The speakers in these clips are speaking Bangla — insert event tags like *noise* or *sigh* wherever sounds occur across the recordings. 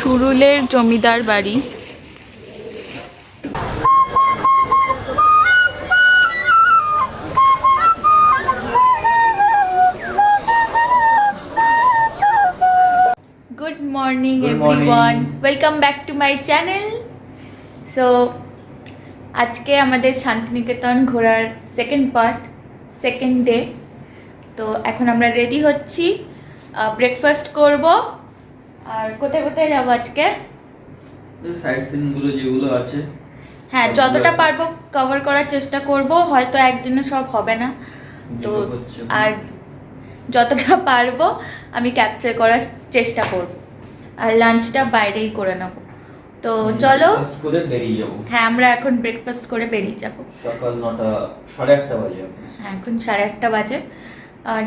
সুরুলের জমিদার বাড়ি। Good morning everyone welcome back to my channel so আজকে আমাদের শান্তিনিকেতন ঘোরার সেকেন্ড পার্ট সেকেন্ড ডে তো এখন আমরা রেডি হচ্ছি। ব্রেকফাস্ট করব। আর কোথায় কোথায় যাব আজকে? সাইড সিনগুলো যেগুলো আছে। হ্যাঁ যতটা পারব কভার করার চেষ্টা করব হয়তো একদিনে সব হবে না। তো আর যতটা পারব আমি ক্যাপচার করার চেষ্টা করব। আর লাঞ্চটা বাইরেই করে নেব। তো চলো। হ্যাঁ আমরা এখন ব্রেকফাস্ট করে বেরিয়ে যাব। সকাল নটা সাড়ে আটটা বাজে হ্যাঁ এখন সাড়ে আটটা বাজে। আর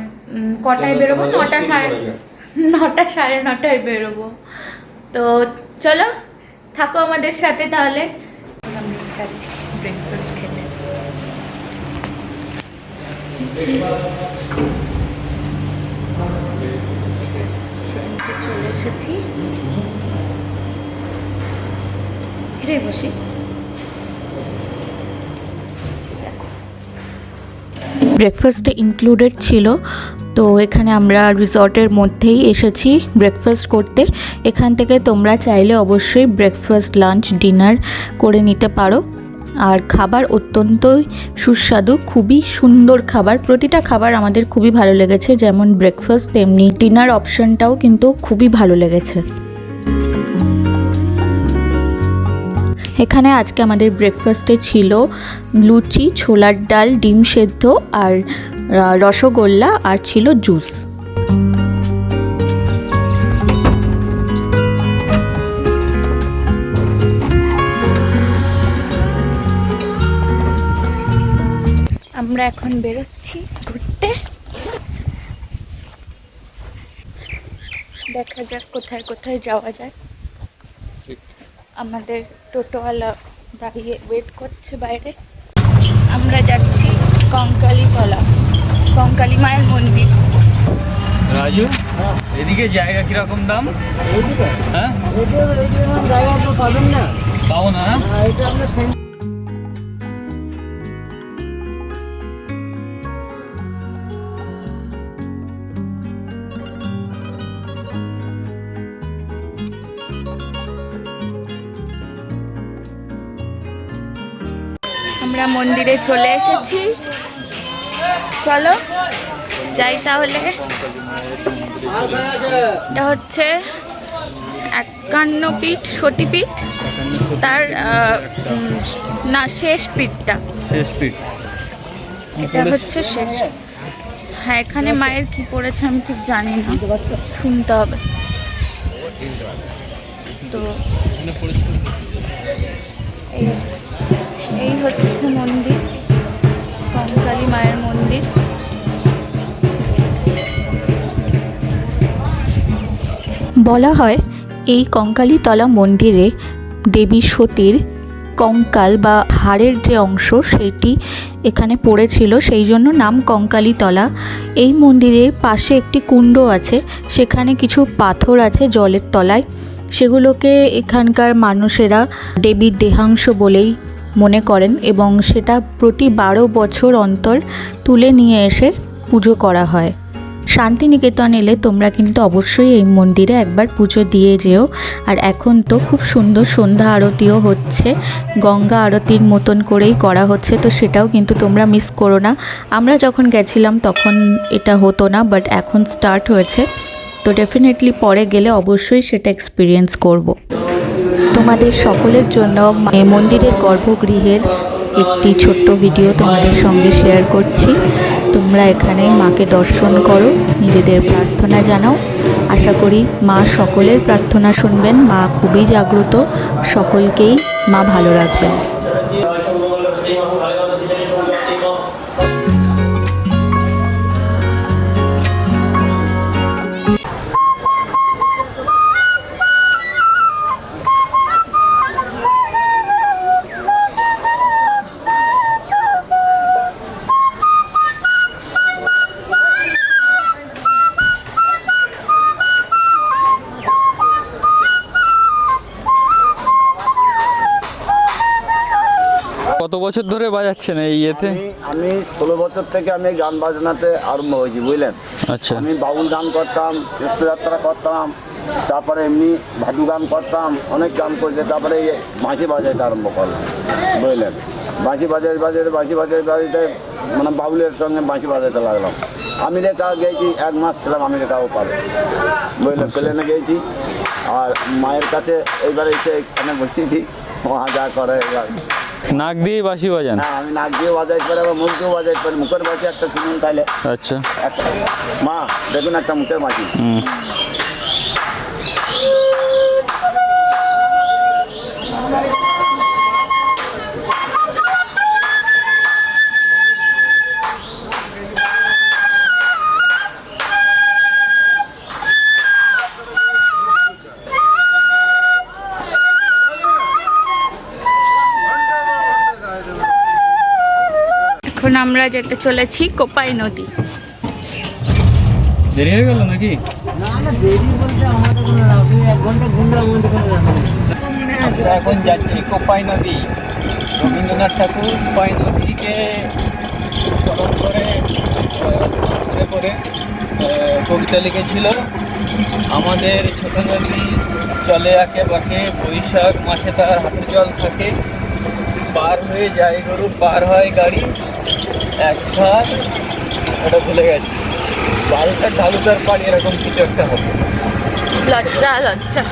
কটায় বেরোবো? নটা সাড়ে। নটা সাড়ে নটায় বেরোবো। তো চলো, থাকো আমাদের সাথে তাহলে। ব্রেকফাস্ট খেতে। চলে এসেছি। এটাই বসি। ব্রেকফাস্টে ইনক্লুডেড ছিল তো এখানে আমরা রিসর্টের মধ্যেই এসেছি ব্রেকফাস্ট করতে। এখান থেকে তোমরা চাইলে অবশ্যই ব্রেকফাস্ট লাঞ্চ ডিনার করে নিতে পারো। আর খাবার অত্যন্তই সুস্বাদু, খুবই সুন্দর খাবার। প্রতিটা খাবার আমাদের খুবই ভালো লেগেছে, যেমন ব্রেকফাস্ট তেমনি ডিনার অপশনটাও কিন্তু খুবই ভালো লেগেছে। এখানে আজকে আমাদের ব্রেকফাস্টে ছিল লুচি, ছোলার ডাল, ডিম সেদ্ধ আর রসগোল্লা আর ছিল জুস। আমরা এখন বেরোচ্ছি ঘুরতে। দেখা যাক কোথায় কোথায় যাওয়া যায়। আমাদের টোটোওয়ালা দাঁড়িয়ে ওয়েট করছে বাইরে। আমরা যাচ্ছি কঙ্কালী তলা কঙ্কালী মায়ের মন্দির। রাজু এদিকে জায়গা কীরকম দাম? হ্যাঁ? পাবো না হ্যাঁ? আমরা মন্দিরে চলে এসেছি। চলো যাই তাহলে। এটা হচ্ছে একান্ন পিঠ সতীপীঠ তার না শেষ পিঠটা। শেষ পিঠ। এটা হচ্ছে শেষ হ্যাঁ এখানে মায়ের কি পড়েছে আমি ঠিক জানি না। শুনতে হবে। তো এই হচ্ছে মন্দির। কঙ্কালী মায়ের মন্দির। বলা হয়, এই কঙ্কালীতলা মন্দিরে দেবী সতীর কঙ্কাল বা হাড়ের যে অংশ, সেটি এখানে পড়েছিল। সেই জন্য নাম কঙ্কালীতলা। এই মন্দিরের পাশে একটি কুণ্ড আছে, সেখানে কিছু পাথর আছে জলের তলায়। সেগুলোকে এখানকার মানুষেরা দেবীর দেহাংশ বলেই মনে করেন এবং সেটা প্রতি বারো বছর অন্তর তুলে নিয়ে এসে পুজো করা হয়। শান্তিনিকেতন এলে তোমরা কিন্তু অবশ্যই এই মন্দিরে একবার পুজো দিয়ে যেও। আর এখন তো খুব সুন্দর সন্ধ্যা আরতিও হচ্ছে, গঙ্গা আরতির মতন করেই করা হচ্ছে, তো সেটাও কিন্তু তোমরা মিস করো না। আমরা যখন গেছিলাম তখন এটা হতো না বাট এখন স্টার্ট হয়েছে। তো ডেফিনেটলি পরে গেলে অবশ্যই সেটা এক্সপিরিয়েন্স করব। তোমাদের সকলের জন্য মন্দিরের গর্ভগৃহের একটি ছোট্ট ভিডিও তোমাদের সঙ্গে শেয়ার করছি। তোমরা এখানে মাকে দর্শন করো, নিজেদের প্রার্থনা জানাও। আশা করি মা সকলের প্রার্থনা শুনবেন, মা খুবই জাগ্রত, সকলকেই মা ভালো রাখবেন। বছর ধরে বাজাচ্ছেন এই ইয়েতে? আমি আমি ষোলো বছর থেকে আমি গান বাজনাতে আরম্ভ হয়েছি বুঝলেন? আচ্ছা। আমি বাউল গান করতাম কৃষ্ণযাত্রা করতাম তারপরে এমনি ভাদু গান করতাম অনেক গান করতে তারপরে বাঁশি বাজাইতে আরম্ভ করলাম বুঝলেন? বাঁশি বাজাই বাজাইতে বাঁশি বাজাই বাজাইতে মানে বাউলের সঙ্গে বাঁশি বাজাইতে লাগলাম। আমেরিকা গিয়েছি এক মাস ছিলাম আমেরিকাও পারে বুঝলেন? প্লেনে গিয়েছি আর মায়ের কাছে এইবার এসে এখানে বসেছি মা যা করে এবার নাক দিয়ে বাঁশি বাজান? হ্যাঁ আমি নাক দিয়ে বাজাইতে পারি আবার মুখ দিয়েও বাজাইতে পারি মুখের বাঁশি একটা শুনুন তাহলে আচ্ছা। একটা মা দেখুন একটা মুখের বাঁচি আমরা যেতে চলেছি কোপাই নদী। দেরি হয়ে গেল নাকি? আমরা এখন যাচ্ছি কোপাই নদী। রবীন্দ্রনাথ ঠাকুর কোপাই নদীকে স্মরণ করে মনে করে কবিতা লিখেছিল। আমাদের ছোট নদী চলে আঁকে বাঁকে বৈশাখ মাসে তার হাঁটু জল থাকে। পার হয়ে যায় গরু পার হয় গাড়ি। এক ধার ওটা ভুলে গেছি। বারোটা ঢালুদার পাড়ি এরকম কিছু একটা হবে। লজ্জা লজ্জা।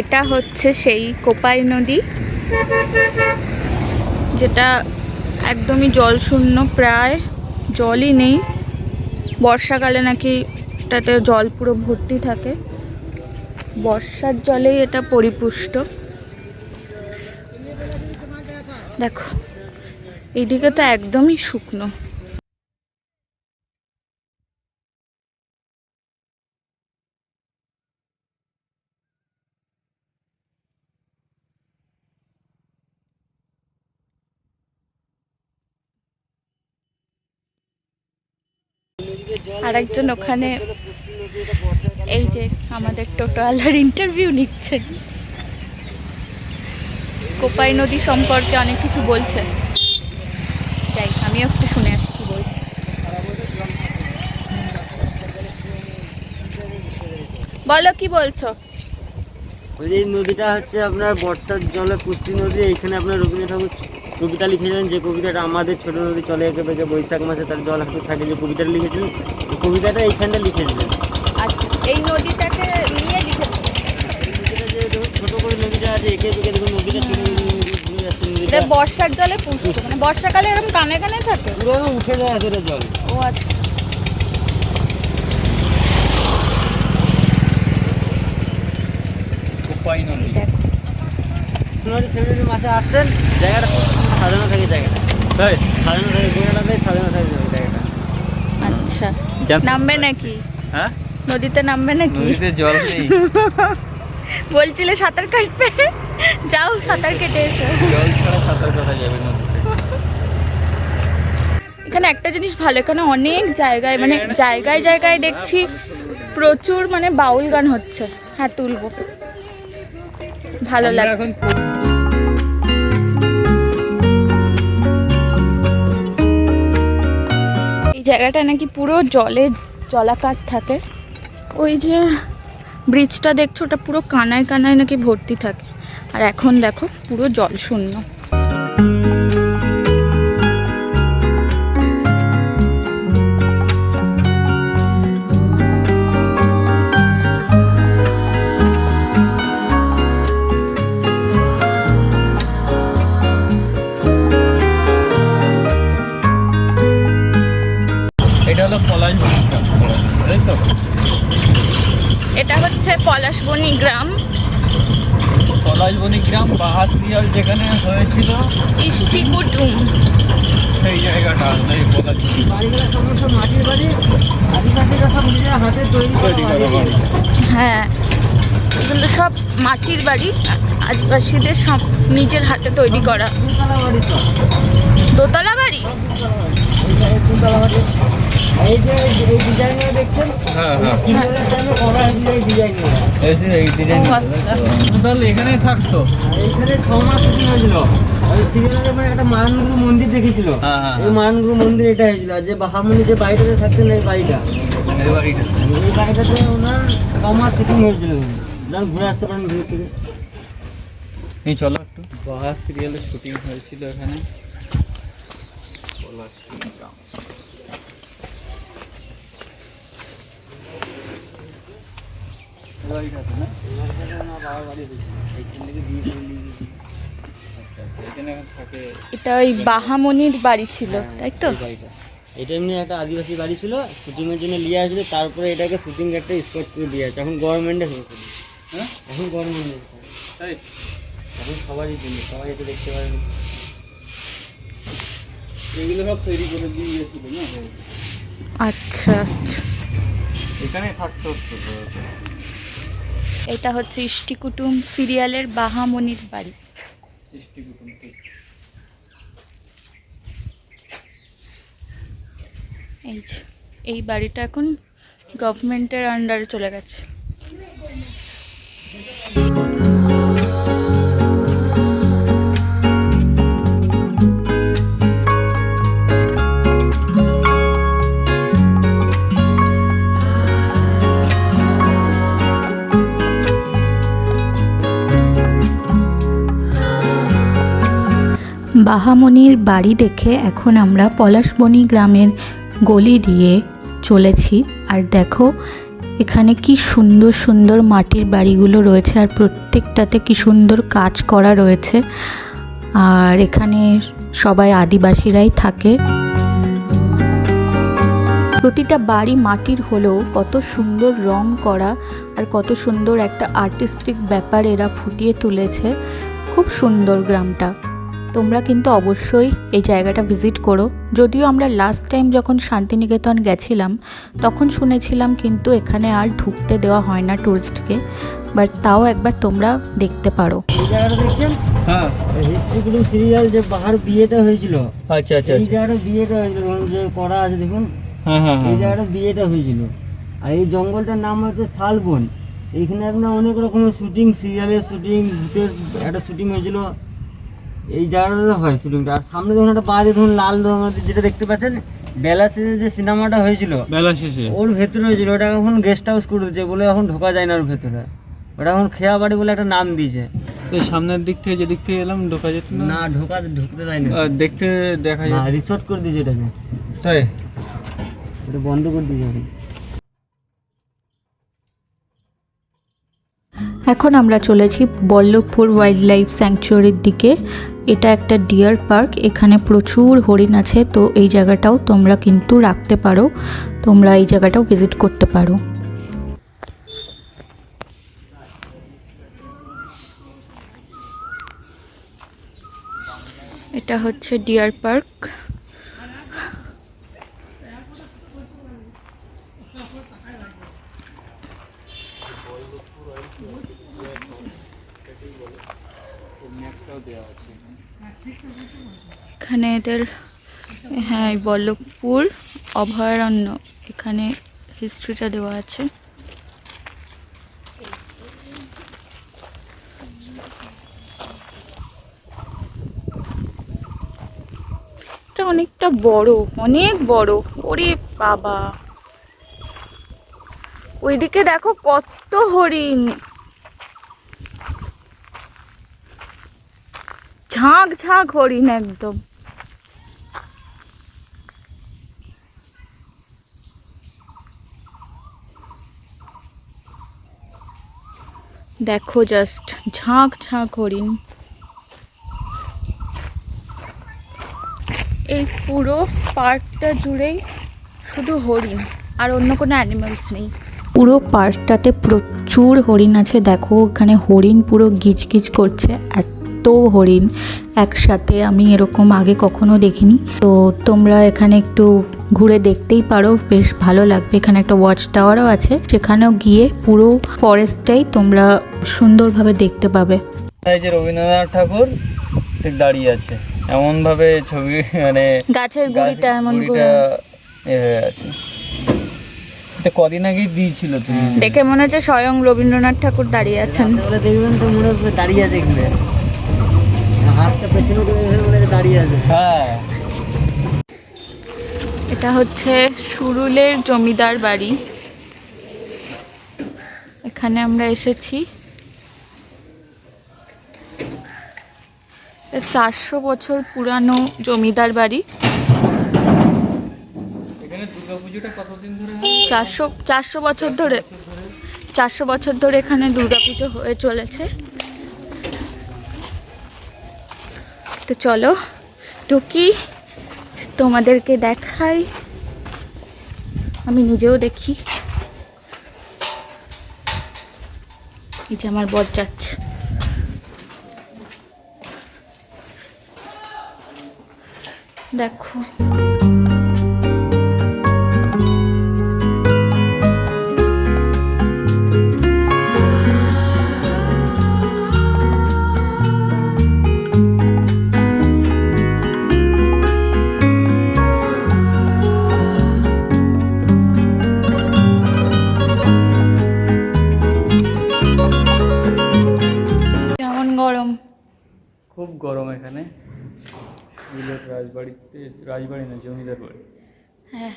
এটা হচ্ছে সেই কোপাই নদী। যেটা একদমই জলশূন্য প্রায় জলই নেই। বর্ষাকালে নাকি এটাতে জল পুরো ভর্তি থাকে। বর্ষার জলেই এটা পরিপুষ্ট। দেখো এইদিকে তো একদমই শুকনো। আর একজন ওখানে এই যে আমাদের টোটোওয়ালার ইন্টারভিউ নিচ্ছে। কোপাই নদী সম্পর্কে অনেক কিছু বলছে। যাই, আমিও একটু শুনে আসি কি বলছে। বলো কি বলছো? এই নদীটা হচ্ছে আপনার বর্ষার জলে পুষ্টি নদী, এইখানে আপনার রবীন্দ্রনাথ ঠাকুর কবিতা লিখেছিলেন, যে কবিতাটা আমাদের ছোট নদী চলে এঁকে বেঁকে বৈশাখ মাসে তার জল হাঁটু থাকে, যে কবিতাটা লিখেছিলেন। কবিতাটা এইখানটা লিখেছিলেন আচ্ছা এই নদীটাকে নিয়ে যে ছোট করে নদীটা আছে এঁকে দেখুন নদীটা এটা বর্ষার জলে পুষ্ট মানে বর্ষাকালে এরকম কানে কানে থাকে? পুরো উঠে যায় জল। ও আচ্ছা। আসছেন? জায়গাটা সাজানো থাকে জায়গাটা। তাই সাজানো থাকে গোড়াটাতে সাজানো থাকে জায়গাটা। আচ্ছা নামবে নাকি? হ্যাঁ? নদীতে নামবে নাকি? নদীতে জল নেই। *laughs* বলছিলে সাঁতার কাটবে? যাও সাঁতার কেটে এসো। জল ছাড়া সাঁতার কাটা যাবে নদীতে। এখানে একটা জিনিস ভালো এখানে অনেক জায়গায় মানে জায়গায় জায়গায় দেখছি প্রচুর মানে বাউল গান হচ্ছে। হ্যাঁ তুলবো। ভালো লাগে জায়গাটা নাকি পুরো জলে জলাকার থাকে। ওই যে ব্রিজটা দেখছ, ওটা পুরো কানায় কানায় নাকি ভর্তি থাকে। আর এখন দেখো পুরো জল শূন্য। গ্রাম। পলাশবনি গ্রাম বাহাসিয়াল যেখানে হয়েছিল ইষ্টি কুটুম। সেই জায়গাটা এই পলাশবনি। বাড়িগুলো সমস্ত মাটির বাড়ি আদিবাসীরা সব নিজের হাতে তৈরি তৈরি করা বাড়ি হ্যাঁ এগুলো সব মাটির বাড়ি আদিবাসীদের সব নিজের হাতে তৈরি করা। দুতলা বাড়ি? দোতলা বাড়ি এই দুতলা বাড়ি এই যে এই ডিজাইনগুলো দেখছেন হ্যাঁ হ্যাঁ করা ডিজাইন এখানেই থাকতো। এইখানে ছ মাস শুটিং হয়েছিল একটা মানগুরু মন্দির দেখেছিল। এই মানগুরু মন্দির এটা হয়েছিল যে যে বাড়িটাতে থাকতেন এই বাড়িটা এই বাড়িটাতে ওনার ছ মাস শুটিং হয়েছিল ঘুরে আসতে পারেন দূর থেকে এই চলো একটু। বাহা সিরিয়ালের শুটিং হয়েছিল এখানে বাড়িটাতে না? আচ্ছা, আচ্ছা, এখানে এখন থাকে এটা ওই বাহামণির বাড়ি ছিল তাই তো? বাড়িটা। এটা এমনি একটা আদিবাসী বাড়ি ছিল শুটিংয়ের জন্য নিয়ে আসলে তারপরে এটাকে শুটিং একটা স্পট করে দিয়ে আছে এখন গভর্নমেন্টে হ্যাঁ? এখন গভর্নমেন্টে তাই এখন সবারই জন্য সবাই এটা দেখতে পারেন এগুলো সব তৈরি করে দিয়ে গেছিল না? আচ্ছা। এখানে থাকতে হচ্ছে তো। এটা হচ্ছে ইষ্টিকুটুম সিরিয়ালের বাহামণির বাড়ি। এই যে, এই বাড়িটা এখন গভর্নমেন্টের আন্ডারে চলে গেছে বাহামণির বাড়ি দেখে এখন আমরা পলাশবনি গ্রামের গলি দিয়ে চলেছি। আর দেখো, এখানে কি সুন্দর সুন্দর মাটির বাড়িগুলো রয়েছে আর প্রত্যেকটাতে কি সুন্দর কাজ করা রয়েছে। আর এখানে সবাই আদিবাসীরাই থাকে। প্রতিটা বাড়ি মাটির হলেও কত সুন্দর রং করা আর কত সুন্দর একটা আর্টিস্টিক ব্যাপার এরা ফুটিয়ে তুলেছে। খুব সুন্দর গ্রামটা। তোমরা কিন্তু অবশ্যই এই জায়গাটা ভিজিট করো। যদিও আমরা লাস্ট টাইম যখন শান্তিনিকেতন গেছিলাম তখন শুনেছিলাম কিন্তু এখানে আর ঢুকতে দেওয়া হয় না টুরিস্টকে বাট তাও একবার তোমরা দেখতে পারো। এই জায়গাটা দেখছেন? হ্যাঁ। হিস্ট্রি সিরিয়াল যে বাহার বিয়েটা হয়েছিল আচ্ছা আচ্ছা এই জায়গাটা বিয়েটা হয়েছিল যে করা আছে দেখুন। হ্যাঁ হ্যাঁ এই জায়গাটা বিয়েটা হয়েছিল। আর এই জঙ্গলটার নাম হচ্ছে শালবন। এখানে আপনার অনেক রকমের শুটিং সিরিয়ালের শুটিং ভূতের একটা শুটিং হয়েছিল। এই জায়গাটাতে হয় শুটিংটা আর সামনে ধরুন একটা বাজে ধরুন লাল রঙের যেটা দেখতে পাচ্ছেন বেলা শেষে যে সিনেমাটা হয়েছিল বেলা শেষে। ওর ভেতরে হয়েছিল ওটা এখন গেস্ট হাউস করে দিচ্ছে বলে এখন ঢোকা যায় না ওর ভেতরে। ওটা এখন খেয়া বাড়ি বলে একটা নাম দিয়েছে। তো সামনের দিক থেকে যে দিক থেকে এলাম ঢোকা যেত না? না ঢোকা ঢুকতে দেয় না দেখতে দেখা না যায় রিসোর্ট করে দিয়েছে এটাকে তাই? এটা বন্ধ করে দিয়েছে এখন। আমরা চলেছি বল্লভপুর ওয়াইল্ড লাইফ স্যাংচুয়ারির দিকে। এটা একটা ডিয়ার পার্ক এখানে প্রচুর হরিণ আছে, তো এই জায়গাটাও তোমরা কিন্তু রাখতে পারো। তোমরা এই জায়গাটাও ভিজিট করতে পারো। এটা হচ্ছে ডিয়ার পার্ক এখানে এদের হ্যাঁ বল্লভপুর, অভয়ারণ্য, এখানে হিস্ট্রিটা দেওয়া আছে। এটা অনেকটা বড়, অনেক বড়। ওরে বাবা। ওইদিকে দেখো কত হরিণ। ঝাঁক ঝাঁক হরিণ একদম। দেখো জাস্ট ঝাঁক ঝাঁক হরিণ। এই পুরো পার্কটা জুড়েই শুধু হরিণ, আর অন্য কোনো অ্যানিমালস নেই। পুরো পার্কটাতে প্রচুর হরিণ আছে, দেখো ওখানে হরিণ পুরো গিজগিজ করছে, এত হরিণ একসাথে আমি এরকম আগে কখনো দেখিনি। তো তোমরা এখানে একটু ঘুরে দেখতেই পারো বেশ ভালো লাগবে। এখানে একটা ওয়াচ টাওয়ারও আছে সেখানেও গিয়ে পুরো ফরেস্টটাই তোমরা সুন্দরভাবে দেখতে পাবে। এই যে রবীন্দ্রনাথ ঠাকুর ঠিক দাঁড়িয়ে আছে। এমন ভাবে ছবি মানে গাছের গুড়িটা এমন করে। আছে। কদিন আগেই দিয়েছিল তুমি? দেখে মনে হচ্ছে স্বয়ং রবীন্দ্রনাথ ঠাকুর দাঁড়িয়ে আছেন। দেখবেন তো মনে হবে দাঁড়িয়ে আছে এখানে হাতটা পেছনে করে এখানে মনে হয় হ্যাঁ। এটা হচ্ছে সুরুলের জমিদার বাড়ি। এখানে আমরা এসেছি। চারশো বছর পুরানো জমিদার বাড়ি। এখানে দুর্গাপুজোটা কতদিন ধরে হয়? চারশো চারশো বছর ধরে চারশো বছর ধরে এখানে দুর্গাপুজো হয়ে চলেছে। তো চলো টুকি তোমাদেরকে দেখাই। আমি নিজেও দেখি। এই যে আমার বর যাচ্ছে। দেখো। রাজবাড়ি না জমিদার বাড়ি? হ্যাঁ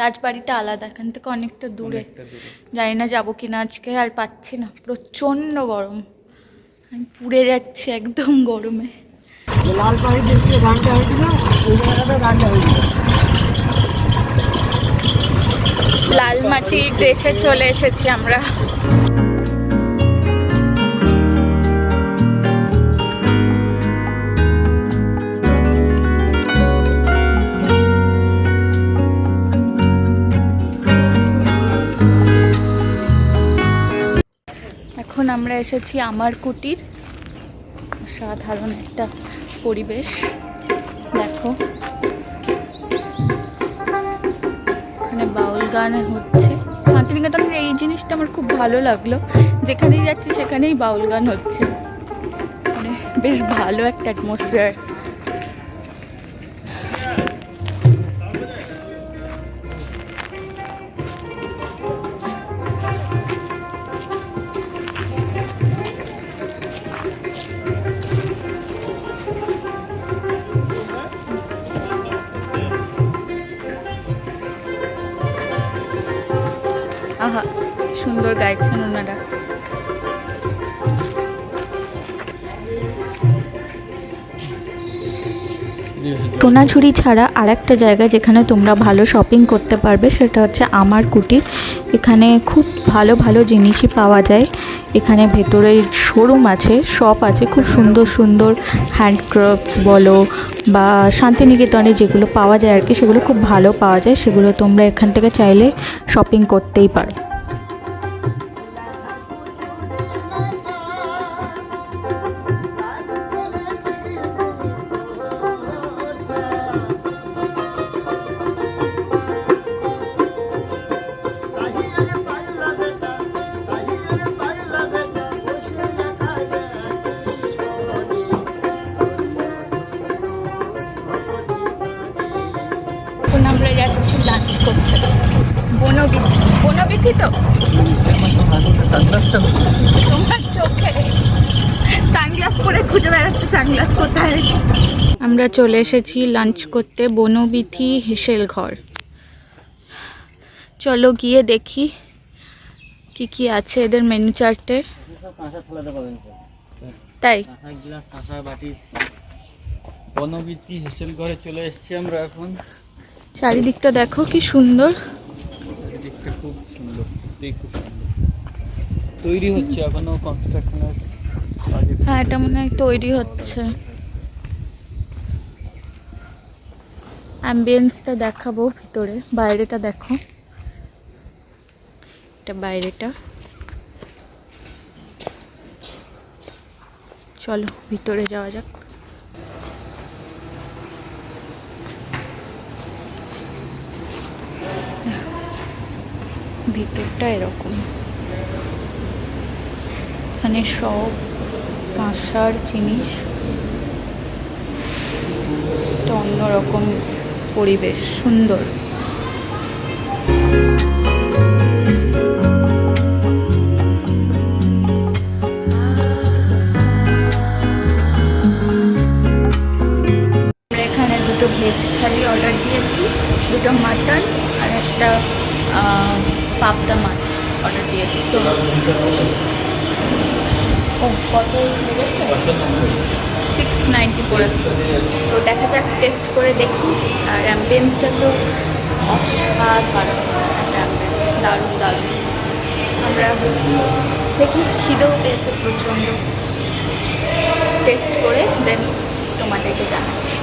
রাজবাড়িটা আলাদা এখান থেকে অনেকটা দূরে। জানি না যাব কিনা আজকে আর পাচ্ছি না। প্রচণ্ড গরম। আমি পুড়ে যাচ্ছি একদম গরমে। লাল পাহাড়ি দেখতে গানটা হয়েছিল ওই জায়গাটা গানটা হয়েছিল। লাল মাটির দেশে চলে এসেছি আমরা। এখন আমরা এসেছি আমার কুটির। সাধারণ একটা পরিবেশ। দেখো। এখানে বাউল গান হচ্ছে। শান্তিনিকেতনের এই জিনিসটা আমার খুব ভালো লাগল। যেখানেই যাচ্ছি সেখানেই বাউল গান হচ্ছে। মানে বেশ ভালো একটা অ্যাটমসফিয়ার সোনাঝুরি ছাড়া আর একটা জায়গা যেখানে তোমরা ভালো শপিং করতে পারবে, সেটা হচ্ছে আমার কুটির। এখানে খুব ভালো ভালো জিনিসই পাওয়া যায়। এখানে ভেতরে শোরুম আছে শপ আছে, খুব সুন্দর সুন্দর হ্যান্ডক্রাফটস বলো বা শান্তিনিকেতনে যেগুলো পাওয়া যায় আর কি, সেগুলো খুব ভালো পাওয়া যায়। সেগুলো তোমরা এখান থেকে চাইলে শপিং করতেই পারো। সানগ্লাস পরে খুঁজে বেড়াচ্ছে সানগ্লাস কোথায়? আমরা চলে এসেছি লাঞ্চ করতে বনবিথি হেসেল ঘর। চলো গিয়ে দেখি কি কি আছে এদের মেনু চার্টে। তাই? কাঁসা গ্লাস কাঁসা বাটি বনবীতি হোস্টেল ঘরে চলে এসেছি আমরা এখন। চারিদিকটা দেখো কি সুন্দর। খুব সুন্দর খুব সুন্দর। তৈরি হচ্ছে এখনও কনস্ট্রাকশনের হ্যাঁ এটা মনে হয় তৈরি হচ্ছে। অ্যাম্বিয়েন্সটা দেখাবো ভিতরে, বাইরেটা দেখো। এটা বাইরেটা। চলো, ভিতরে যাওয়া যাক। ভিতরটা এরকম। এখানে সব কাঁসার জিনিস একটা অন্যরকম পরিবেশ, সুন্দর। আমরা এখানে দুটো ভেজ থালি অর্ডার দিয়েছি, দুটো মাটন আর একটা পাবদা মাছ অর্ডার দিয়েছি। তো ও, কত সিক্স নাইনটি পড়েছে। তো দেখা যাক টেস্ট করে দেখি। আর অ্যাম্বিয়েন্সটা তো অসাধারণ। অ্যাম্বিয়েন্স দারুণ দারুণ। আমরা দেখি, খিদেও পেয়েছে প্রচণ্ড। টেস্ট করে দেন তোমাদেরকে জানাচ্ছি।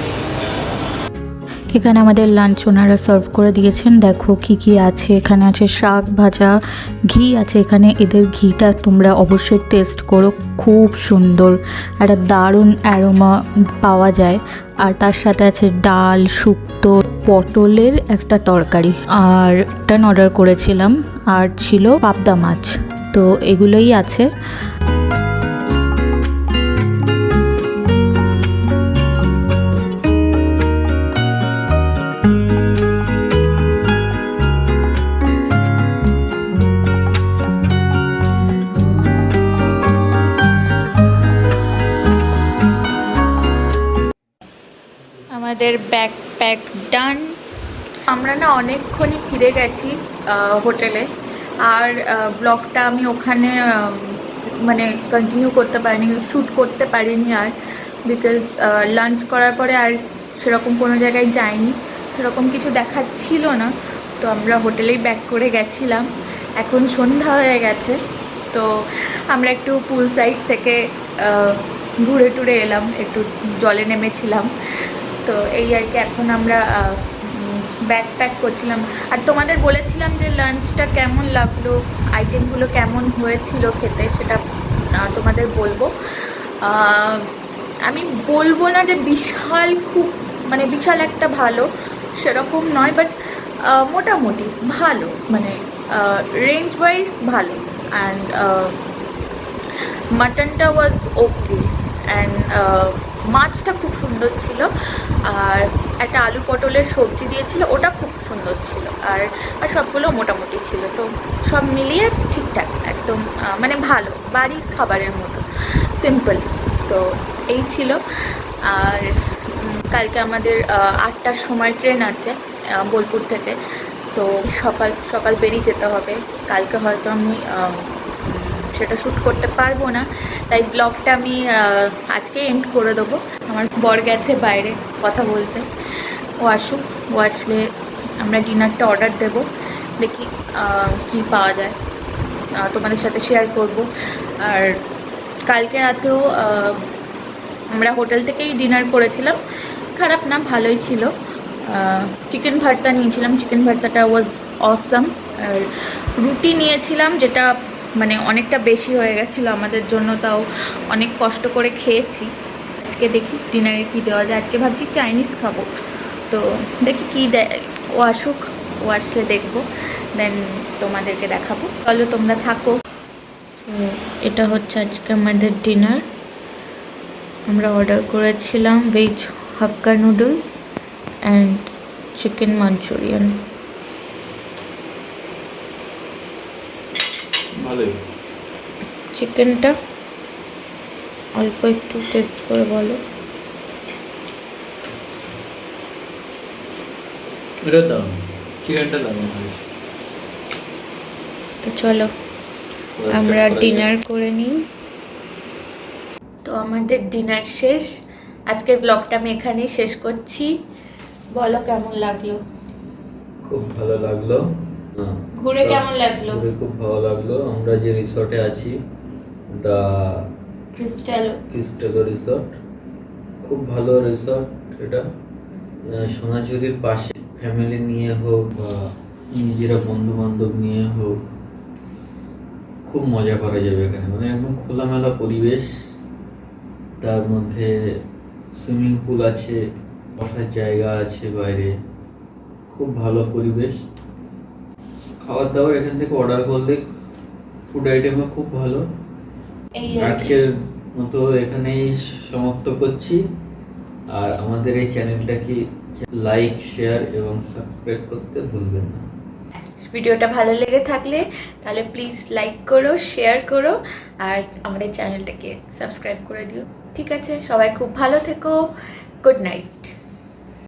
এখানে আমাদের লাঞ্চ ওনারা সার্ভ করে দিয়েছেন। দেখো কি কি আছে। এখানে আছে শাক ভাজা, ঘি আছে। এখানে এদের ঘিটা তোমরা অবশ্যই টেস্ট করো। খুব সুন্দর। একটা দারুণ অ্যারোমা পাওয়া যায়। আর তার সাথে আছে ডাল, শুক্তো, পটলের একটা তরকারি। আর টান অর্ডার করেছিলাম। আর ছিল পাবদা মাছ। তো এগুলোই আছে। আমাদের ব্যাক প্যাক ডান আমরা না অনেকক্ষণই ফিরে গেছি হোটেলে। আর ব্লগটা আমি ওখানে মানে কন্টিনিউ করতে পারিনি শ্যুট করতে পারিনি আর। বিকজ লাঞ্চ করার পরে আর সেরকম কোনো জায়গায় যাইনি। সেরকম কিছু দেখার ছিল না। তো আমরা হোটেলেই ব্যাক করে গেছিলাম। এখন সন্ধ্যা হয়ে গেছে। তো আমরা একটু পুল সাইড থেকে ঘুরে টুরে এলাম, একটু জলে নেমেছিলাম। তো এই আর কি এখন আমরা ব্যাক প্যাক করছিলাম। আর তোমাদের বলেছিলাম যে লাঞ্চটা কেমন লাগল আইটেমগুলো কেমন হয়েছিল খেতে সেটা তোমাদের বলব। আমি বলব না যে বিশাল খুব মানে বিশাল একটা ভালো, সেরকম নয় বাট মোটামুটি ভালো মানে রেঞ্জ ওয়াইজ ভালো। অ্যান্ড মাটনটা ওয়াজ ওকে অ্যান্ড মাছটা খুব সুন্দর ছিল আর একটা আলু পটলের সবজি দিয়েছিল, ওটা খুব সুন্দর ছিল আর আর সবগুলো মোটামুটি ছিল। তো সব মিলিয়ে ঠিকঠাক, একদম মানে ভালো, বাড়ির খাবারের মতো সিম্পল তো এই ছিল। আর কালকে আমাদের আটটার সময় ট্রেন আছে বোলপুর থেকে। তো সকাল সকাল বেরিয়ে যেতে হবে। কালকে হয়তো আমি সেটা শ্যুট করতে পারব না। তাই ব্লগটা আমি আজকে এন্ড করে দেবো। আমার বর গেছে বাইরে কথা বলতে। ও আসুক, ও আসলে আমরা ডিনারটা অর্ডার দেব। দেখি কি পাওয়া যায়। তোমাদের সাথে শেয়ার করব। আর কালকে রাতেও আমরা হোটেল থেকেই ডিনার করেছিলাম। খারাপ না, ভালোই ছিল। চিকেন ভর্তা নিয়েছিলাম। চিকেন ভর্তাটা ওয়াজ অসাম আর রুটি নিয়েছিলাম, যেটা মানে অনেকটা বেশি হয়ে গেছিল আমাদের জন্য, তাও অনেক কষ্ট করে খেয়েছি। আজকে দেখি ডিনারে কী দেওয়া যায়। আজকে ভাবছি চাইনিজ খাব। তো দেখি কী দেয় ও আসুক, ও আসলে দেখব। দেন তোমাদেরকে দেখাবো। চলো তোমরা থাকো। সো এটা হচ্ছে আজকে আমাদের ডিনার আমরা অর্ডার করেছিলাম veg hakka noodles and chicken manchurian ভালোই। চিকেনটা অল্প একটু টেস্ট করে বলো। এটা চিকেনটা তো চলো আমরা ডিনার করে নিই। তো আমাদের ডিনার শেষ। আজকের ব্লগটা আমি এখানেই শেষ করছি। বলো কেমন লাগল? খুব ভালো লাগল। ঘুরে কেমন লাগল? ঘুরে খুব ভালো লাগল। আমরা যে রিসর্টে আছি দা ক্রিস্টাল ক্রিস্টাল রিসর্ট খুব ভালো রিসর্ট এটা। সোনাঝুরির পাশে ফ্যামিলি নিয়ে হোক বা নিজেরা বন্ধু বান্ধব নিয়ে হোক খুব মজা করা যাবে এখানে। মানে একদম খোলামেলা পরিবেশ। তার মধ্যে সুইমিং পুল আছে বসার জায়গা আছে বাইরে। খুব ভালো পরিবেশ। খাবার দাবার এখান থেকে অর্ডার করলে ফুড আইটেমও খুব ভালো। কি। আজকের মতো এখানেই সমাপ্ত করছি। আর আমাদের এই চ্যানেলটাকে লাইক শেয়ার এবং সাবস্ক্রাইব করতে ভুলবেন না। ভিডিওটা ভালো লেগে থাকলে তাহলে প্লিজ লাইক করো শেয়ার করো আর আমাদের চ্যানেলটাকে সাবস্ক্রাইব করে দিও। ঠিক আছে সবাই খুব ভালো থেকো। Good night